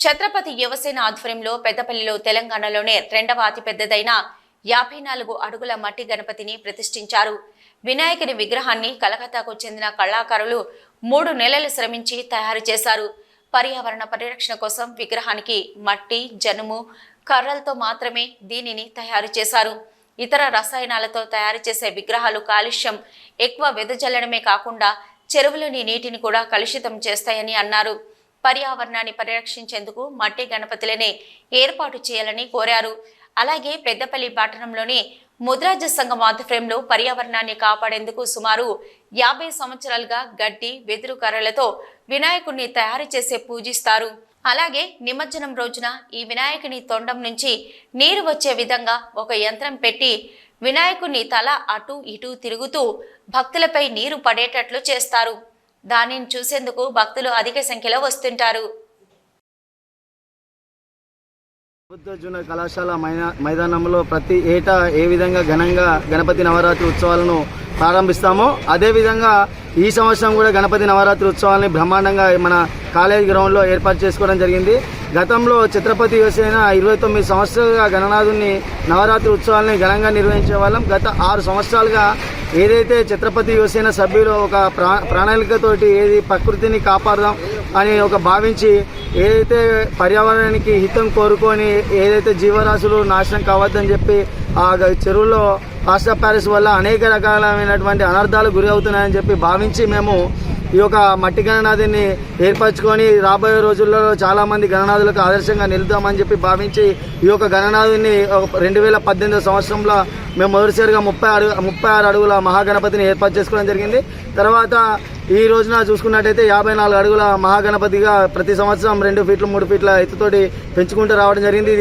ఛత్రపతి యువసేన ఆధ్వర్యంలో పెద్దపల్లిలో తెలంగాణలోనే రెండవ అతిపెద్దదైన యాభై నాలుగు అడుగుల మట్టి గణపతిని ప్రతిష్ఠించారు. వినాయకుని విగ్రహాన్ని కలకత్తాకు చెందిన కళాకారులు మూడు నెలలు శ్రమించి తయారు చేశారు. పర్యావరణ పరిరక్షణ కోసం విగ్రహానికి మట్టి జనుము కర్రలతో మాత్రమే దీనిని తయారు చేశారు. ఇతర రసాయనాలతో తయారు చేసే విగ్రహాలు కాలుష్యం ఎక్కువ వెదజల్లడమే కాకుండా చెరువులోని నీటిని కూడా కలుషితం చేస్తాయని అన్నారు. పర్యావరణాన్ని పరిరక్షించేందుకు మట్టి గణపతులనే ఏర్పాటు చేయాలని కోరారు. అలాగే పెద్దపల్లి పట్టణంలోని ముద్రాజ సంఘం ఆధ్వర్యంలో పర్యావరణాన్ని కాపాడేందుకు సుమారు యాభై సంవత్సరాలుగా గడ్డి వెదురు కర్రలతో వినాయకుడిని తయారు చేసే పూజిస్తారు. అలాగే నిమజ్జనం రోజున ఈ వినాయకుని తొండం నుంచి నీరు వచ్చే విధంగా ఒక యంత్రం పెట్టి వినాయకుని తల అటు ఇటు తిరుగుతూ భక్తులపై నీరు పడేటట్లు చేస్తారు. దానిని చూసేందుకు భక్తులు అధిక సంఖ్యలో వస్తుంటారు. ప్రభుత్వ జూనియర్ కళాశాల మైదానంలో ప్రతి ఏటా ఏ విధంగా ఘనంగా గణపతి నవరాత్రి ఉత్సవాలను ప్రారంభిస్తామో అదేవిధంగా ఈ సంవత్సరం కూడా గణపతి నవరాత్రి ఉత్సవాలని బ్రహ్మాండంగా మన కాలేజ్ గ్రౌండ్లో ఏర్పాటు చేసుకోవడం జరిగింది. గతంలో ఛత్రపతి యువసేన ఇరవై తొమ్మిది సంవత్సరాలుగా గణనాథుని నవరాత్రి ఉత్సవాలని ఘనంగా నిర్వహించే వాళ్ళం. గత ఆరు సంవత్సరాలుగా ఏదైతే ఛత్రపతి యువసేన సభ్యులు ఒక ప్రా ప్రణాళికతోటి ఏది ప్రకృతిని కాపాడదాం అని ఒక భావించి ఏదైతే పర్యావరణానికి హితం కోరుకొని ఏదైతే జీవరాశులు నాశనం కావద్దని చెప్పి ఆ గ- చెరువులో పాస్టా ప్యారిస్ వల్ల అనేక రకాలైనటువంటి అనర్థాలు గురి అవుతున్నాయని చెప్పి భావించి మేము ఈ యొక్క మట్టి గణనాథిని ఏర్పరచుకొని రాబోయే రోజుల్లో చాలా మంది గణనాథులకు ఆదర్శంగా నిలుద్దామని చెప్పి భావించి ఈ యొక్క గణనాథుని రెండు వేల పద్దెనిమిదో సంవత్సరంలో మేము మొదటిసారిగా ముప్పై అడుగు ముప్పై ఆరు అడుగుల మహాగణపతిని ఏర్పాటు చేసుకోవడం జరిగింది. తర్వాత ఈ రోజున చూసుకున్నట్టయితే యాభై నాలుగు అడుగుల మహాగణపతిగా ప్రతి సంవత్సరం రెండు ఫీట్లు మూడు ఫీట్ల ఎత్తుతోటి పెంచుకుంటూ రావడం జరిగింది.